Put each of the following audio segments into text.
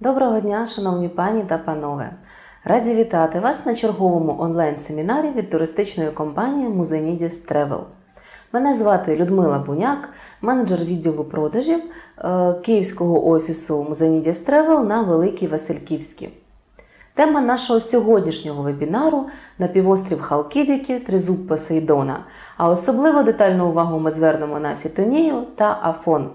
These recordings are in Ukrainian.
Доброго дня, шановні пані та панове! Раді вітати вас на черговому онлайн-семінарі від туристичної компанії Музенідіс Travel. Мене звати Людмила Буняк, менеджер відділу продажів е, Київського офісу Музенідіс Travel на Великій Васильківській. Тема нашого сьогоднішнього вебінару на півострів Халкідіки, Тризуб Посейдона. А особливо детальну увагу ми звернемо на Сітонію та Афон.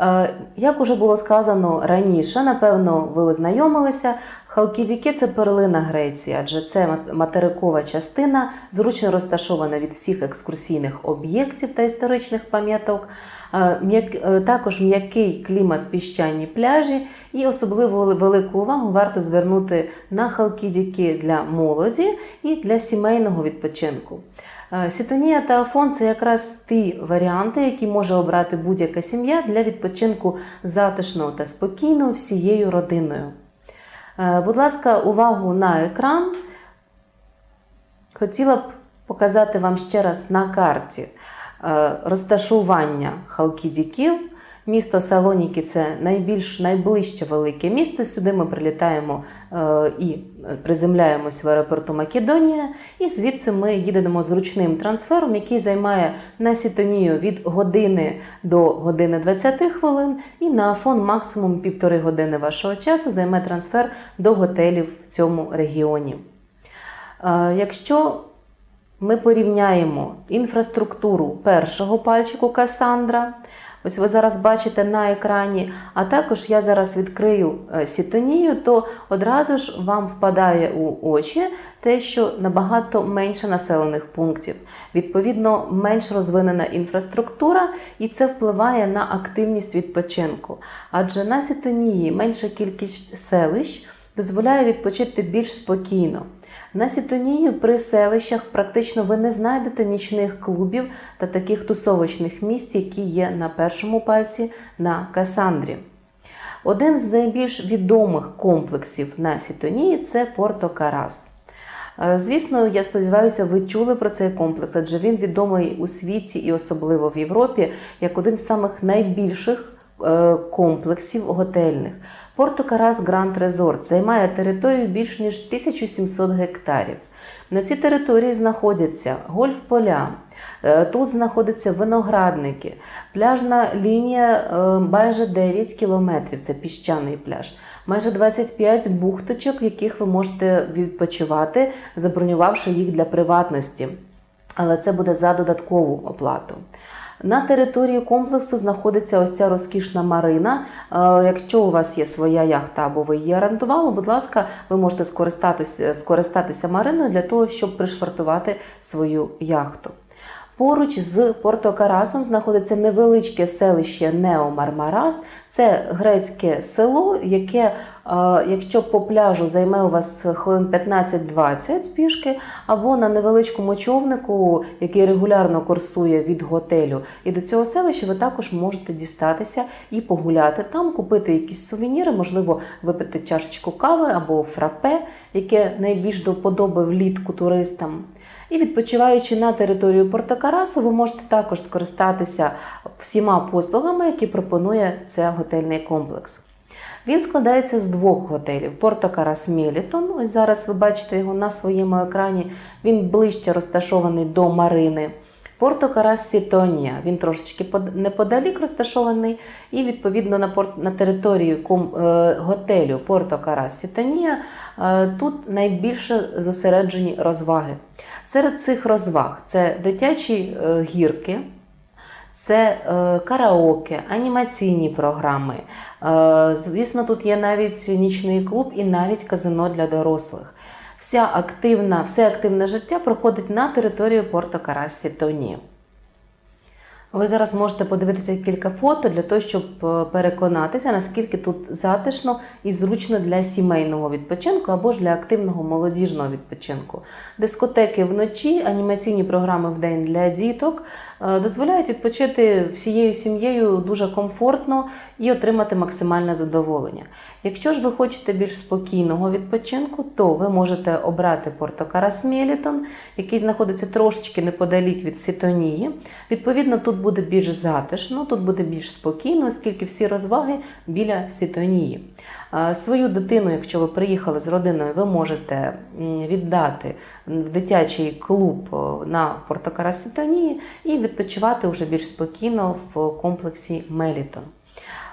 Е, Як уже було сказано раніше, напевно, ви ознайомилися. Халкідіки це перлина Греції, адже це материкова частина, зручно розташована від всіх екскурсійних об'єктів та історичних пам'яток. Е, е, Також м'який клімат піщані пляжі, і особливо велику увагу варто звернути на Халкідіки для молоді і для сімейного відпочинку. Е, Сітонія та Афон це якраз ті варіанти, які може обрати будь-яка сім'я для відпочинку затишного та спокійно всією родиною. Е, Будь ласка, увагу на екран. Хотіла б показати вам ще раз на карті е, розташування Халкідіків. Місто Салоніки це найбільш найближче велике місто. Сюди ми прилітаємо е, і приземляємось в аеропорту Македонія, і звідси ми їдемо зручним трансфером, який займає на Сітонію від години до години 20 хвилин, і на Афон максимум півтори години вашого часу займе трансфер до готелів в цьому регіоні. Е, Якщо ми порівняємо інфраструктуру першого пальчику Касандра. Ось ви зараз бачите на екрані, а також я зараз відкрию е, сітонію, то одразу ж вам впадає у очі те, що набагато менше населених пунктів, відповідно, менш розвинена інфраструктура, і це впливає на активність відпочинку. Адже на сітонії менша кількість селищ дозволяє відпочити більш спокійно. На Сітонії при селищах практично ви не знайдете нічних клубів та таких тусовочних місць, які є на першому пальці на Касандрі. Один з найбільш відомих комплексів на Сітонії це Порто Карас. Е, Звісно, я сподіваюся, ви чули про цей комплекс, адже він відомий у світі і особливо в Європі як один з самих найбільших е, комплексів готельних. Порто Карас Гранд Резорт займає територію більш ніж 1700 гектарів. На цій території знаходяться гольф-поля, е, тут знаходяться виноградники, пляжна лінія е, майже 9 кілометрів, це піщаний пляж, майже 25 бухточок, в яких ви можете відпочивати, забронювавши їх для приватності. Але це буде за додаткову оплату. На території комплексу знаходиться ось ця розкішна марина. Е, Якщо у вас є своя яхта або ви її орендували, будь ласка, ви можете скористатися, скористатися мариною для того, щоб пришвартувати свою яхту. Поруч з Порто Карасом знаходиться невеличке селище Неомармарас. Це грецьке село, яке, е, якщо по пляжу займе у вас хвилин 15-20 пішки, або на невеличкому човнику, який регулярно курсує від готелю. І до цього селища ви також можете дістатися і погуляти там, купити якісь сувеніри, можливо, випити чашечку кави або фрапе, яке найбільш до вподоби влітку туристам. І відпочиваючи на територію Портокарасу, ви можете також скористатися всіма послугами, які пропонує цей готельний комплекс. Він складається з двох готелів: Портокарас Мелітон. Ось зараз ви бачите його на своєму екрані. Він ближче розташований до Марини. Портокарас Сітонія. Він трошечки неподалік розташований, і відповідно на, порт, на території е, готелю Портокарас Сітонія е, тут найбільше зосереджені розваги. Серед цих розваг це дитячі е, гірки, це е, караоке, анімаційні програми. Е, звісно, тут є навіть нічний клуб і навіть казино для дорослих. Вся активна, все активне життя проходить на території Порто Карас Сітоні. Ви зараз можете подивитися кілька фото для того, щоб е, переконатися, наскільки тут затишно і зручно для сімейного відпочинку або ж для активного молодіжного відпочинку. Дискотеки вночі, анімаційні програми в день для діток дозволяють відпочити всією сім'єю дуже комфортно і отримати максимальне задоволення. Якщо ж ви хочете більш спокійного відпочинку, то ви можете обрати Порто Карас Мелітон, який знаходиться трошечки неподалік від Сітонії. Відповідно, тут буде більш затишно, тут буде більш спокійно, оскільки всі розваги біля Сітонії. Е, Свою дитину, якщо ви приїхали з родиною, ви можете віддати в дитячий клуб е, на Портокараситонії і відпочивати вже більш спокійно в комплексі Мелітон.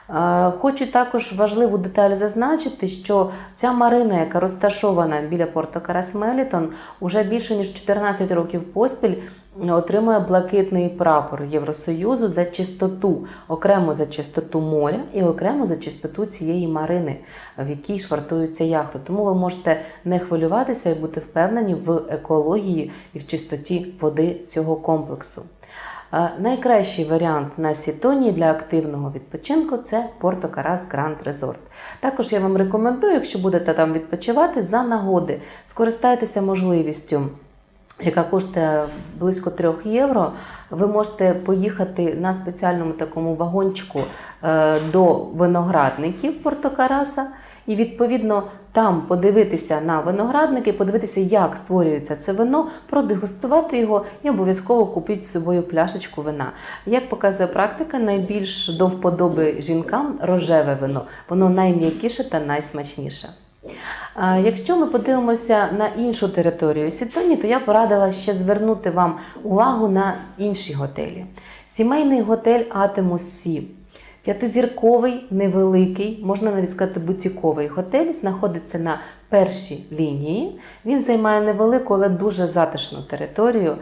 Е, Хочу також важливу деталь зазначити, що ця марина, яка розташована біля порту Карас Мелітон, уже більше ніж 14 років поспіль отримує блакитний прапор Євросоюзу за чистоту, окремо за чистоту моря і окремо за чистоту цієї марини, в якій швартується яхта. Тому ви можете не хвилюватися і бути впевнені в екології і в чистоті води цього комплексу. Е, Найкращий варіант на Сітонії для активного відпочинку це Порто Карас Гранд Резорт. Також я вам рекомендую, якщо будете там відпочивати за нагоди, скористайтеся можливістю. Яка коштує близько 3 євро, ви можете поїхати на спеціальному такому вагончику е, до виноградників Портокараса і відповідно там подивитися на виноградники, подивитися, як створюється це вино, продегустувати його і обов'язково купіть з собою пляшечку вина. Як показує практика, найбільш до вподоби жінкам рожеве вино. Воно найм'якіше та найсмачніше. Якщо ми подивимося на іншу територію Сітоні, то я порадила ще звернути вам увагу на інші готелі. Сімейний готель Атемус Сі. П'ятизірковий, невеликий, можна навіть сказати, бутіковий готель знаходиться на першій лінії. Він займає невелику, але дуже затишну територію.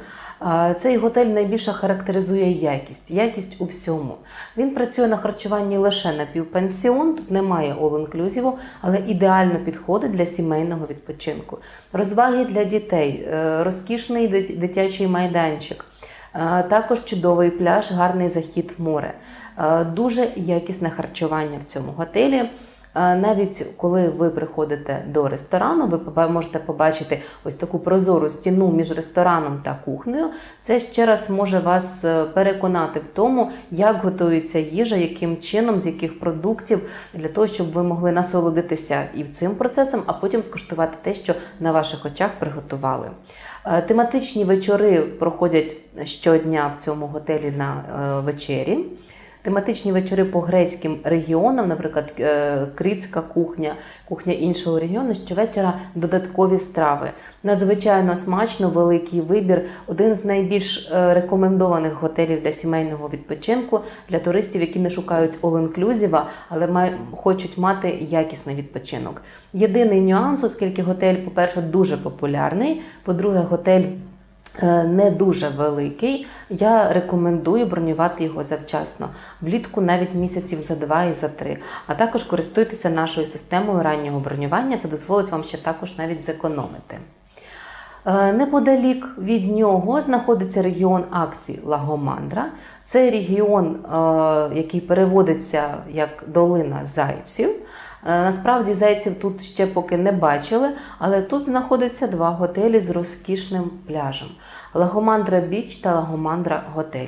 Цей готель найбільше характеризує якість, якість у всьому. Він працює на харчуванні лише на півпенсіон, тут немає all-inclusive, але ідеально підходить для сімейного відпочинку. Розваги для дітей, е, розкішний дитячий майданчик, е, також чудовий пляж, гарний захід в море. Е, Дуже якісне харчування в цьому готелі. Навіть коли ви приходите до ресторану, ви можете побачити ось таку прозору стіну між рестораном та кухнею. Це ще раз може вас е, переконати в тому, як готується їжа, яким чином, з яких продуктів, для того, щоб ви могли насолодитися і цим процесом, а потім скуштувати те, що на ваших очах приготували. Е, Тематичні вечори проходять щодня в цьому готелі на е, вечері. Тематичні вечори по грецьким регіонам, наприклад, е, критська кухня, кухня іншого регіону, щовечора додаткові страви. Надзвичайно смачно, великий вибір. Один з найбільш е, рекомендованих готелів для сімейного відпочинку для туристів, які не шукають all-inclusive, але хочуть мати якісний відпочинок. Єдиний нюанс, оскільки готель, по-перше, дуже популярний, по-друге, готель не дуже великий. Я рекомендую бронювати його завчасно, влітку навіть місяців за два і за три. А також користуйтеся нашою системою раннього бронювання. Це дозволить вам ще також навіть зекономити. Е, Неподалік від нього знаходиться регіон акцій Лагомандра. Це регіон, е, який переводиться як долина зайців. Е, Насправді зайців тут ще поки не бачили, але тут знаходяться два готелі з розкішним пляжем: Лагомандра Біч та Лагомандра Готель.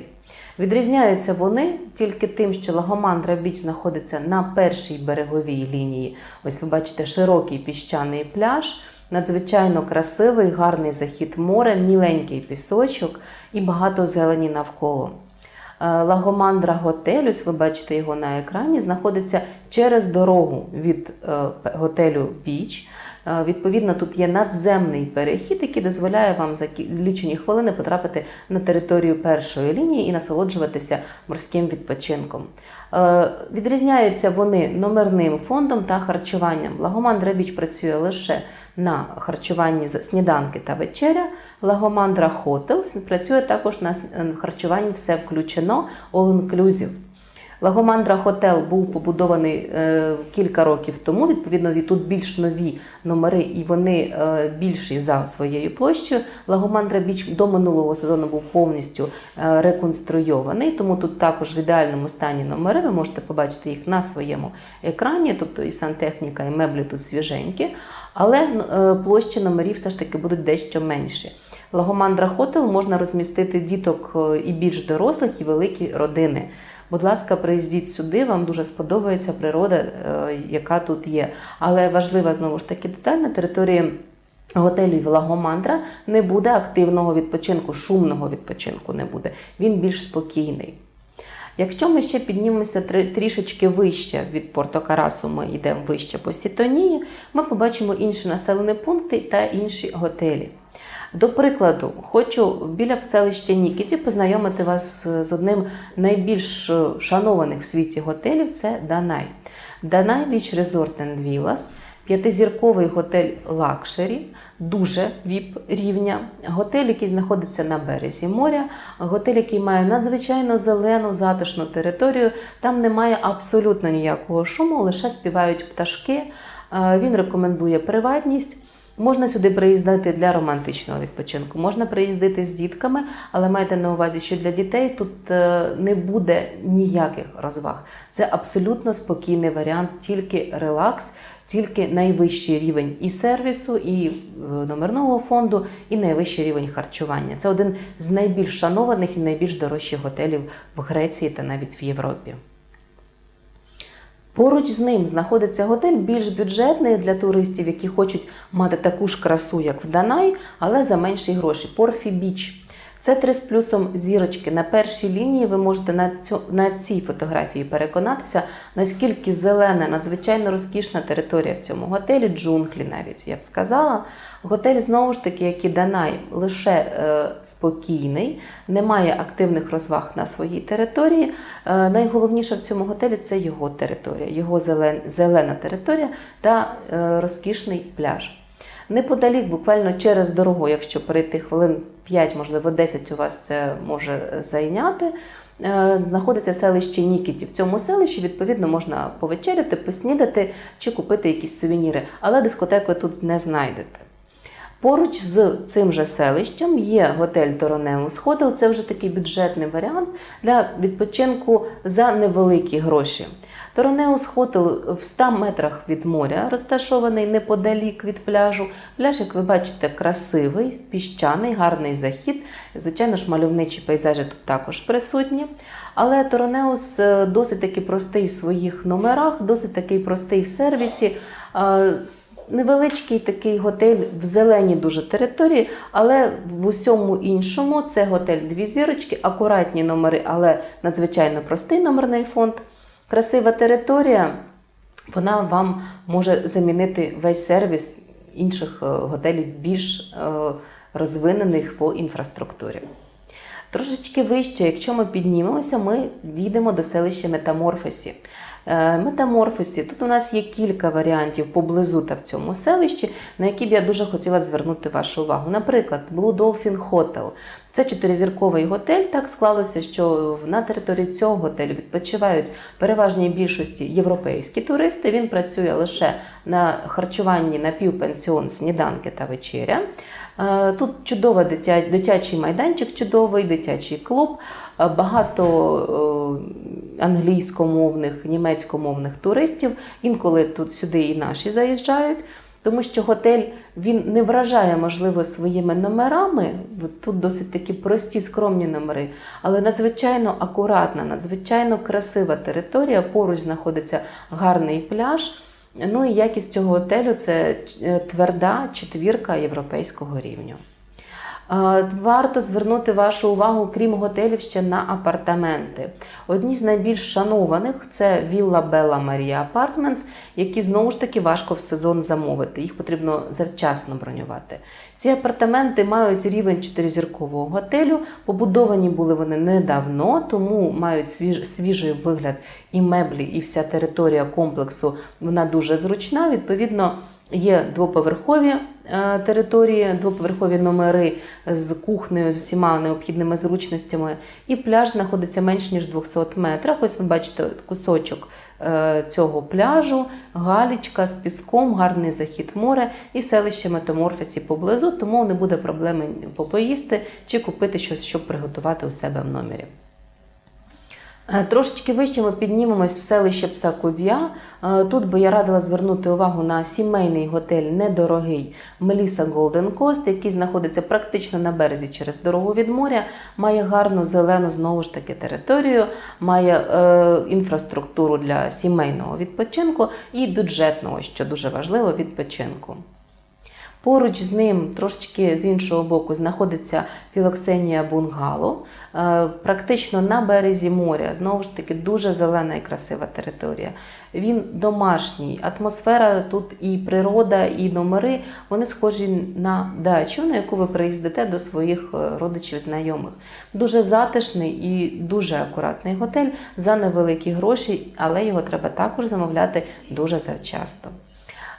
Відрізняються вони тільки тим, що Лагомандра Біч знаходиться на першій береговій лінії. Ось ви бачите широкий піщаний пляж, надзвичайно красивий, гарний захід в море, міленький пісочок і багато зелені навколо. Е, Лагомандра готель, ось ви бачите його на екрані, знаходиться через дорогу від е, готелю Біч. Е, Відповідно, тут є надземний перехід, який дозволяє вам за лічені хвилини потрапити на територію першої лінії і насолоджуватися морським відпочинком. Е, Відрізняються вони номерним фондом та харчуванням. Лагомандра Біч працює лише на харчуванні сніданки та вечеря. Лагомандра Хотел працює також на харчуванні все включено all inclusive. Лагомандра Хотел був побудований е, кілька років тому. Відповідно, тут більш нові номери, і вони е, більші за своєю площею. Лагомандра Біч до минулого сезону був повністю е, реконструйований, тому тут також в ідеальному стані номери. Ви можете побачити їх на своєму екрані, тобто і сантехніка, і меблі тут свіженькі. Але площі номерів все ж таки будуть дещо менші. Лагомандра Хотел можна розмістити діток і більш дорослих, і великі родини. Будь ласка, приїздіть сюди, вам дуже сподобається природа, е, яка тут є. Але важлива знову ж таки деталь на території готелю Лагомандра не буде активного відпочинку, шумного відпочинку не буде. Він більш спокійний. Якщо ми ще піднімемося трішечки вище від Порто Карасу, ми йдемо вище по Сітонії, ми побачимо інші населені пункти та інші готелі. До прикладу, хочу біля селища Нікіті познайомити вас з одним найбільш шанованих в світі готелів це Данай. Данай Біч Resort and Villas – п'ятизірковий готель лакшері, дуже віп рівня. Готель, який знаходиться на березі моря, готель, який має надзвичайно зелену затишну територію. Там немає абсолютно ніякого шуму, лише співають пташки. Е, Він рекомендує приватність. Можна сюди приїздити для романтичного відпочинку, можна приїздити з дітками, але майте на увазі, що для дітей тут е, не буде ніяких розваг. Це абсолютно спокійний варіант, тільки релакс, тільки найвищий рівень і сервісу, і е, номерного фонду, і найвищий рівень харчування. Це один з найбільш шанованих і найбільш дорожчих готелів в Греції та навіть в Європі. Поруч з ним знаходиться готель більш бюджетний для туристів, які хочуть мати таку ж красу, як в Данай, але за менші гроші. Порфі Біч. Це три з плюсом зірочки. На першій лінії ви можете на, цю, на цій фотографії переконатися, наскільки зелена, надзвичайно розкішна територія в цьому готелі, джунглі навіть я б сказала. Готель знову ж таки, як і Данай, лише е, спокійний, немає активних розваг на своїй території. Е, найголовніше в цьому готелі це його територія, його зелен, зелена територія та е, розкішний пляж. Неподалік, буквально через дорогу, якщо перейти хвилин 5, можливо, 10 у вас це може зайняти. е, Знаходиться селище Нікіті. В цьому селищі, відповідно, можна повечеряти, поснідати чи купити якісь сувеніри, але дискотеку тут не знайдете. Поруч з цим же селищем є готель Торонеус Хотел. Це вже такий бюджетний варіант для відпочинку за невеликі гроші. Торонеус Хотел в 100 метрах від моря розташований неподалік від пляжу. Пляж, як ви бачите, красивий, піщаний, гарний захід. Звичайно ж, мальовничі пейзажі тут також присутні. Але Торонеус е, досить таки простий в своїх номерах, досить такий простий в сервісі. Е, Невеличкий такий готель в зеленій дуже території, але в усьому іншому це готель дві зірочки, акуратні номери, але надзвичайно простий номерний фонд. Красива територія, вона вам може замінити весь сервіс інших е, готелів більш е, розвинених по інфраструктурі. Трошечки вище, якщо ми піднімемося, ми дійдемо до селища Метаморфосі. Е, Метаморфосі, тут у нас є кілька варіантів поблизу та в цьому селищі, на які б я дуже хотіла звернути вашу увагу. Наприклад, Blue Dolphin Hotel. Це чотиризірковий готель. Так склалося, що на території цього готелю відпочивають переважній більшості європейські туристи. Він працює лише на харчуванні напівпенсіон, сніданки та вечеря. Е, Тут чудовий дитя, дитячий майданчик, чудовий дитячий клуб, багато е, англійськомовних, німецькомовних туристів. Інколи тут сюди і наші заїжджають. Тому що готель він не вражає, можливо, своїми номерами. Тут досить такі прості, скромні номери, але надзвичайно акуратна, надзвичайно красива територія. Поруч знаходиться гарний пляж. Ну і якість цього готелю це е, тверда четвірка європейського рівню. Е, Варто звернути вашу увагу, крім готелів, ще на апартаменти. Одні з найбільш шанованих це Вілла Белла Марія Апартментс, які знову ж таки важко в сезон замовити. Їх потрібно завчасно бронювати. Ці апартаменти мають рівень чотиризіркового готелю. Побудовані були вони недавно, тому мають свіж, свіжий вигляд і меблі, і вся територія комплексу вона дуже зручна. Відповідно, Є двоповерхові е, території, двоповерхові номери з кухнею, з усіма необхідними зручностями, і пляж знаходиться менш ніж 200 метрах. Ось ви бачите кусочок е, цього пляжу, галічка з піском, гарний захід в море і селище Метаморфосі поблизу, тому не буде проблеми попоїсти чи купити щось, щоб приготувати у себе в номері. Е, Трошечки вище ми піднімемось в селище Псакудя. Е, Тут би я радила звернути увагу на сімейний готель недорогий Меліса Голден Кост, який знаходиться практично на березі через дорогу від моря, має гарну зелену знову ж таки територію, має е, інфраструктуру для сімейного відпочинку і бюджетного, що дуже важливо, відпочинку. Поруч з ним, трошечки з іншого боку, знаходиться філоксенія бунгало. Е, Практично на березі моря, знову ж таки, дуже зелена і красива територія. Він домашній, атмосфера тут і природа, і номери вони схожі на дачу, на яку ви приїздите до своїх е, родичів, знайомих. Дуже затишний і дуже акуратний готель за невеликі гроші, але його треба також замовляти дуже завчасно.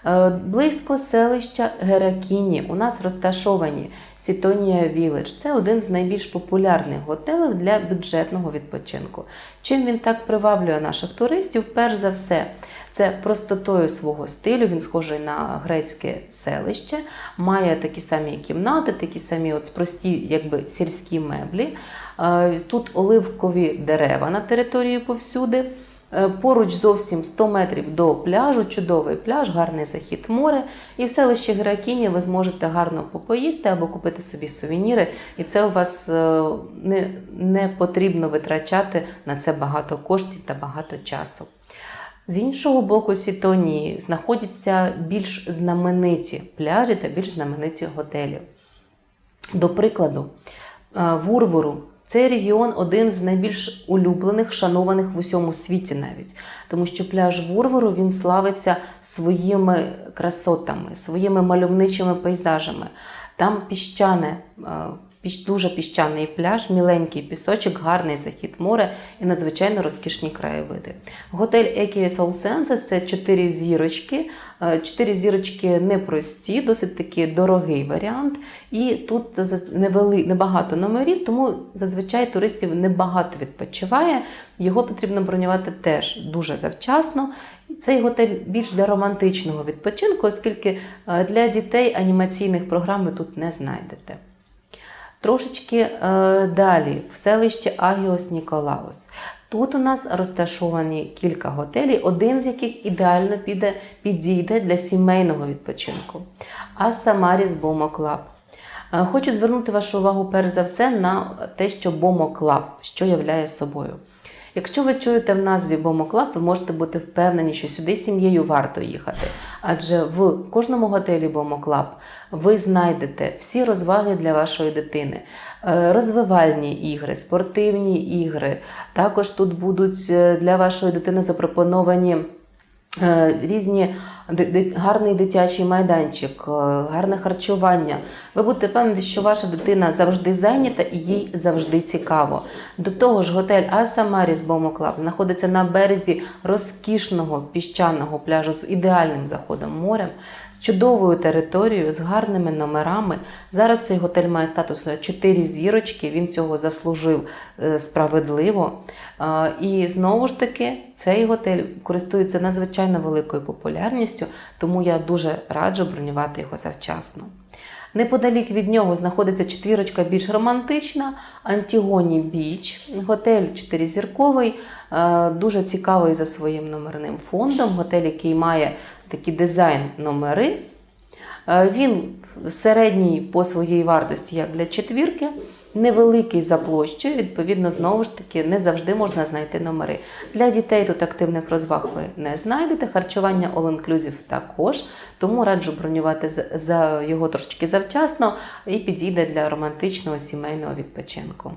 Е, Близько селища Геракіні у нас розташовані Сітонія Віледж. Це один з найбільш популярних готелів для бюджетного відпочинку. Чим він так приваблює наших туристів? Перш за все, це простотою свого стилю. Він схожий на грецьке селище, має такі самі кімнати, такі самі от прості, якби сільські меблі. Е, Тут оливкові дерева на території повсюди. Е, Поруч зовсім 100 метрів до пляжу, чудовий пляж, гарний захід море. І в селищі Геракіні ви зможете гарно попоїсти або купити собі сувеніри. І це у вас е, не, не потрібно витрачати на це багато коштів та багато часу. З іншого боку Сітонії знаходяться більш знамениті пляжі та більш знамениті готелі. До прикладу, е, в Урвору цей регіон один з найбільш улюблених, шанованих в усьому світі навіть. Тому що пляж Вурвору він славиться своїми красотами, своїми мальовничими пейзажами. Там піщане, е, дуже піщаний пляж, міленький пісочок, гарний захід море і надзвичайно розкішні краєвиди. Готель Ekies All Senses – це чотири зірочки. Е, Чотири зірочки непрості, досить таки дорогий варіант. І тут небагато номерів, тому зазвичай туристів небагато відпочиває. Його потрібно бронювати теж дуже завчасно. Цей готель більш для романтичного відпочинку, оскільки е, для дітей анімаційних програм ви тут не знайдете. Трошечки е, далі, в селищі Агіос Ніколаус. Тут у нас розташовані кілька готелів, один з яких ідеально піде, підійде для сімейного відпочинку. А Самаріс Бомо Клаб. Е, Хочу звернути вашу увагу перш за все на те, що Бомо Клаб, що являє собою. Якщо ви чуєте в назві Бомоклаб, ви можете бути впевнені, що сюди сім'єю варто їхати. Адже в кожному готелі Бомоклаб ви знайдете всі розваги для вашої дитини. Е, Розвивальні ігри, спортивні ігри. Також тут будуть е, для вашої дитини запропоновані е, різні гарний дитячий майданчик, е, гарне харчування. Ви будете певні, що ваша дитина завжди зайнята і їй завжди цікаво. До того ж, готель Аса Маріс Бомоклаб знаходиться на березі розкішного піщаного пляжу з ідеальним заходом морем, з чудовою територією, з гарними номерами. Зараз цей готель має статус 4 зірочки. Він цього заслужив е, справедливо. Е, І знову ж таки, цей готель користується надзвичайно великою популярністю, тому я дуже раджу бронювати його завчасно. Неподалік від нього знаходиться четвірочка більш романтична, Антігоні Біч, готель чотиризірковий, е, дуже цікавий за своїм номерним фондом. Готель, який має такі дизайн номери. Е, Він середній по своїй вартості, як для четвірки, невеликий за площею, відповідно, знову ж таки, не завжди можна знайти номери. Для дітей тут активних розваг ви не знайдете, харчування all-inclusive також, тому раджу бронювати за його трошечки завчасно і підійде для романтичного сімейного відпочинку.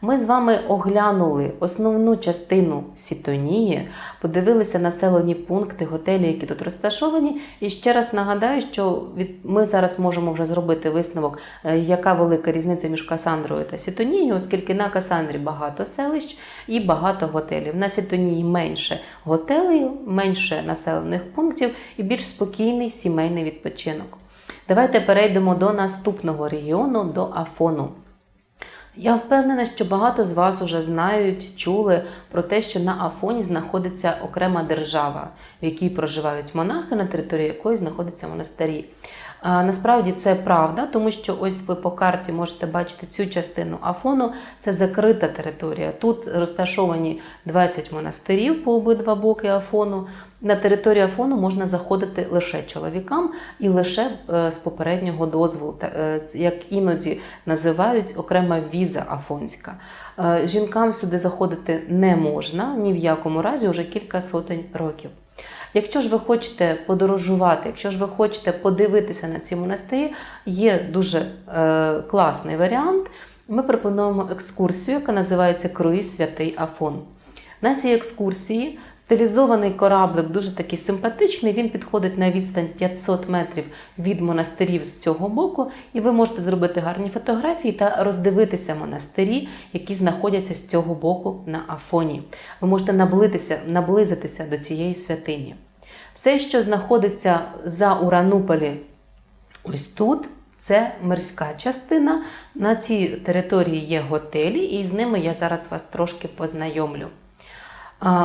Ми з вами оглянули основну частину Сітонії, подивилися населені пункти, готелі, які тут розташовані. І ще раз нагадаю, що від... ми зараз можемо вже зробити висновок, е, яка велика різниця між Касандрою та Сітонією, оскільки на Касандрі багато селищ і багато готелів. На Сітонії менше готелів, менше населених пунктів і більш спокійний сімейний відпочинок. Давайте перейдемо до наступного регіону, до Афону. Я впевнена, що багато з вас уже знають, чули про те, що на Афоні знаходиться окрема держава, в якій проживають монахи, на території якої знаходяться монастирі. А, Насправді це правда, тому що ось ви по карті можете бачити цю частину Афону. Це закрита територія. Тут розташовані 20 монастирів по обидва боки Афону. На територію Афону можна заходити лише чоловікам і лише е, з попереднього дозволу, е, як іноді називають окрема віза афонська. Е, Жінкам сюди заходити не можна ні в якому разі, вже кілька сотень років. Якщо ж ви хочете подорожувати, якщо ж ви хочете подивитися на ці монастирі, є дуже е, класний варіант. Ми пропонуємо екскурсію, яка називається Круїз Святий Афон. На цій екскурсії стилізований кораблик дуже такий симпатичний. Він підходить на відстань 500 метрів від монастирів з цього боку, і ви можете зробити гарні фотографії та роздивитися монастирі, які знаходяться з цього боку на Афоні. Ви можете наблизитися, наблизитися до цієї святині. Все, що знаходиться за Урануполі, ось тут. Це морська частина. На цій території є готелі, і з ними я зараз вас трошки познайомлю.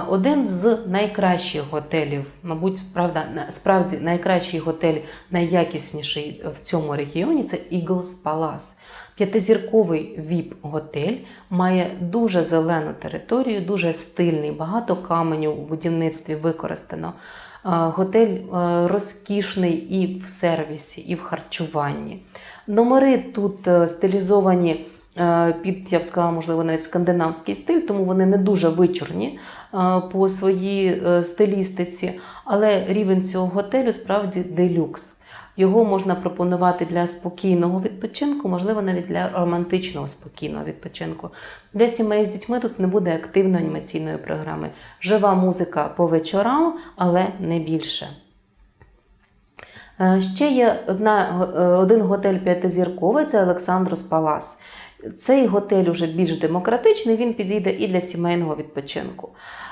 Один з найкращих готелів, мабуть, правда, справді найкращий готель, найякісніший в цьому регіоні це Eagles Palace. П'ятизірковий ВІП-готель має дуже зелену територію, дуже стильний, багато каменю у будівництві використано. Готель розкішний і в сервісі, і в харчуванні. Номери тут е, стилізовані під, я б сказала, можливо, навіть скандинавський стиль, тому вони не дуже вичурні е, по своїй е, стилістиці, але рівень цього готелю справді делюкс. Його можна пропонувати для спокійного відпочинку, можливо, навіть для романтичного спокійного відпочинку. Для сімей з дітьми тут не буде активної анімаційної програми. Жива музика по вечорам, але не більше. Е, Ще є одна, е, один готель п'ятизірковий це Олександрос Палас. Цей готель уже більш демократичний, він підійде і для сімейного відпочинку.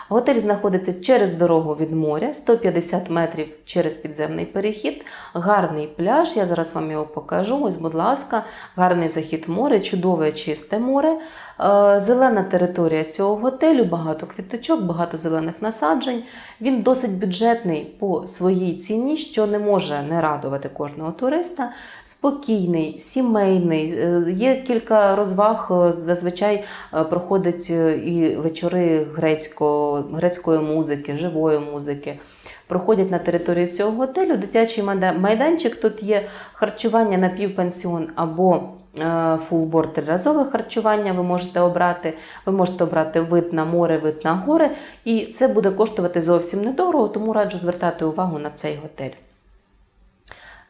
Готель знаходиться через дорогу від моря, 150 метрів через підземний перехід, гарний пляж. Я зараз вам його покажу. Ось, будь ласка, гарний захід моря, чудове чисте море. Е, Зелена територія цього готелю, багато квіточок, багато зелених насаджень. Він досить бюджетний по своїй ціні, що не може не радувати кожного туриста. Спокійний, сімейний. Е, Є кілька розваг. е, Зазвичай проходять е, і вечори грецького, грецької музики, живої музики. Проходять на території цього готелю дитячий майданчик. Тут є харчування на півпансіон або е, фулборд триразове харчування. Ви можете обрати. Ви можете обрати вид на море, вид на гори, і це буде коштувати зовсім недорого, тому раджу звертати увагу на цей готель.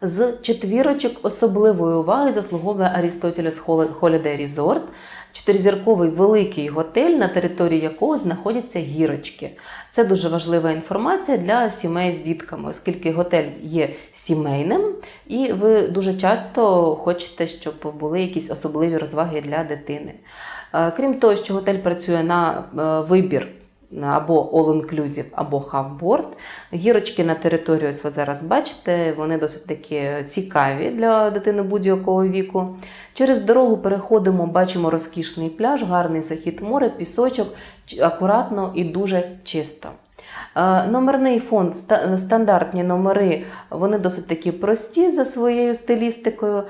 З четвірочок особливої уваги заслуговує Арістотелес Holiday Resort, чотиризірковий великий готель, на території якого знаходяться гірочки. Це дуже важлива інформація для сімей з дітками, оскільки готель є сімейним, і ви дуже часто хочете, щоб були якісь особливі розваги для дитини. Е, Крім того, що готель працює на е, вибір або all-inclusive, або half-board. Гірочки на території, ось ви зараз бачите, вони досить такі цікаві для дитини будь-якого віку. Через дорогу переходимо, бачимо розкішний пляж, гарний захід моря, пісочок, акуратно і дуже чисто. Е, Номерний фонд, стандартні номери, вони досить такі прості за своєю стилістикою. Е,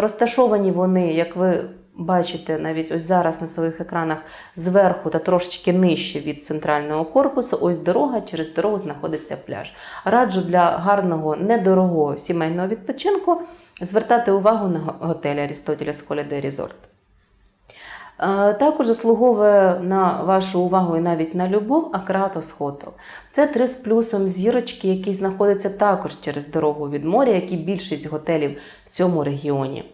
Розташовані вони, як ви бачите, навіть ось зараз на своїх екранах зверху та трошечки нижче від центрального корпусу. Ось дорога, через дорогу знаходиться пляж. Раджу для гарного, недорогого сімейного відпочинку звертати увагу на го- готель Aristoteles Holiday Resort. Е, Також заслуговує на вашу увагу і навіть на любов Акратос Хотел. Це три з плюсом зірочки, які знаходяться також через дорогу від моря, як і більшість готелів в цьому регіоні.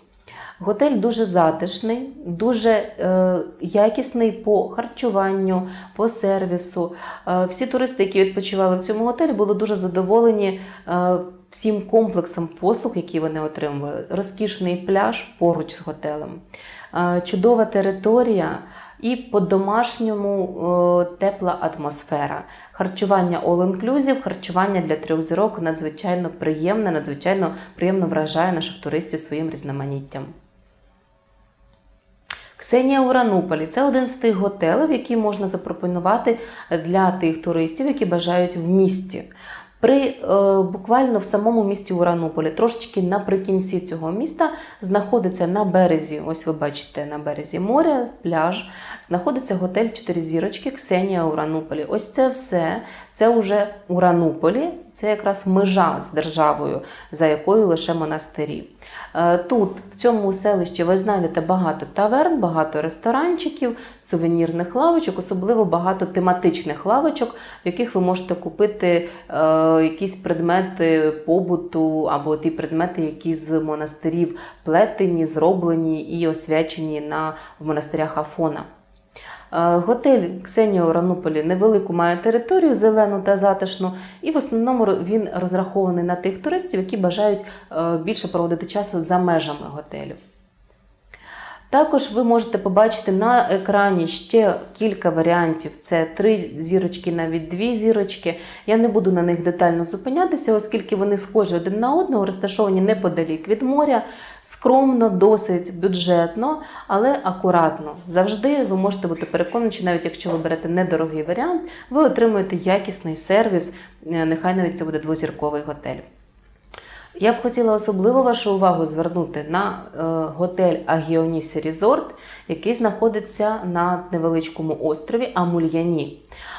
Готель дуже затишний, дуже е, якісний по харчуванню, по сервісу. Е, всі туристи, які відпочивали в цьому готелі, були дуже задоволені е, всім комплексом послуг, які вони отримували. Розкішний пляж поруч з готелем, е, чудова територія. І по-домашньому е, тепла атмосфера. Харчування all-inclusive, харчування для трьох зірок надзвичайно приємне, надзвичайно приємно вражає наших туристів своїм різноманіттям. Ксенія Урануполі це один з тих готелів, які можна запропонувати для тих туристів, які бажають в місті. При е, буквально в самому місті Урануполі, трошечки наприкінці цього міста, знаходиться на березі, ось ви бачите, на березі моря, пляж, знаходиться готель 4 зірочки Ксенія Урануполі. Ось це все, це вже Урануполі, це якраз межа з державою, за якою лише монастирі. Е, Тут, в цьому селищі, ви знайдете багато таверн, багато ресторанчиків, сувенірних лавочок, особливо багато тематичних лавочок, в яких ви можете купити е, якісь предмети побуту або ті предмети, які з монастирів плетені, зроблені і освячені на, в монастирях Афона. Е, Готель Ксенія у невелику має територію зелену та затишну, і в основному він розрахований на тих туристів, які бажають е, більше проводити часу за межами готелю. Також ви можете побачити на екрані ще кілька варіантів. Це три зірочки, навіть дві зірочки. Я не буду на них детально зупинятися, оскільки вони схожі один на одного, розташовані неподалік від моря, скромно, досить бюджетно, але акуратно. Завжди ви можете бути переконані, що навіть якщо ви берете недорогий варіант, ви отримуєте якісний сервіс, е, нехай навіть це буде двозірковий готель. Я б хотіла особливо вашу увагу звернути на е, готель Агіонісі Різорт, який знаходиться на невеличкому острові Амульяні.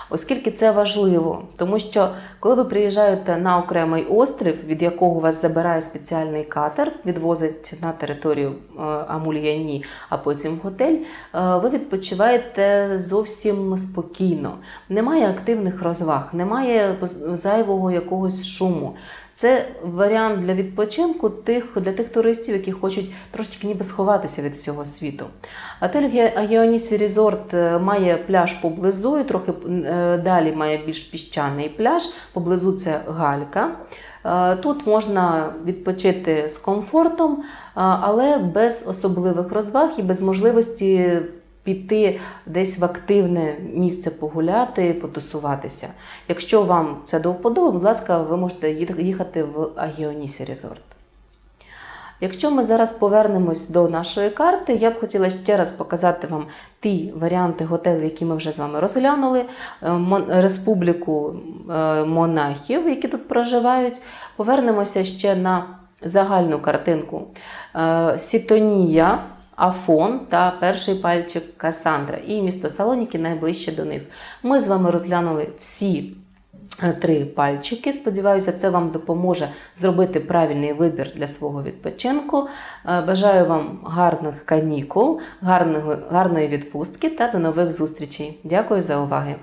Оскільки це важливо, тому що коли ви приїжджаєте на окремий острів, від якого вас забирає спеціальний катер, відвозить на територію е, Амульяні, а потім в готель, е, ви відпочиваєте зовсім спокійно. Немає активних розваг, немає зайвого якогось шуму. Це варіант для відпочинку тих, для тих туристів, які хочуть трошечки ніби сховатися від всього світу. Отель Агіонісі Резорт е, має пляж поблизу, і трохи е, далі має більш піщаний пляж. Поблизу це галька. Е, Тут можна відпочити з комфортом, але без особливих розваг і без можливості піти десь в активне місце погуляти, потусуватися. Якщо вам це до вподоби, будь ласка, ви можете їхати в Агіонісі Резорт. Якщо ми зараз повернемось до нашої карти, я б хотіла ще раз показати вам ті варіанти готелів, які ми вже з вами розглянули, Е, республіку е, монахів, які тут проживають. Повернемося ще на загальну картинку. Е, Сітонія, Афон та перший пальчик Касандра і місто Салоніки найближче до них. Ми з вами розглянули всі е, три пальчики. Сподіваюся, це вам допоможе зробити правильний вибір для свого відпочинку. Е, Бажаю вам гарних канікул, гарної відпустки та до нових зустрічей. Дякую за увагу!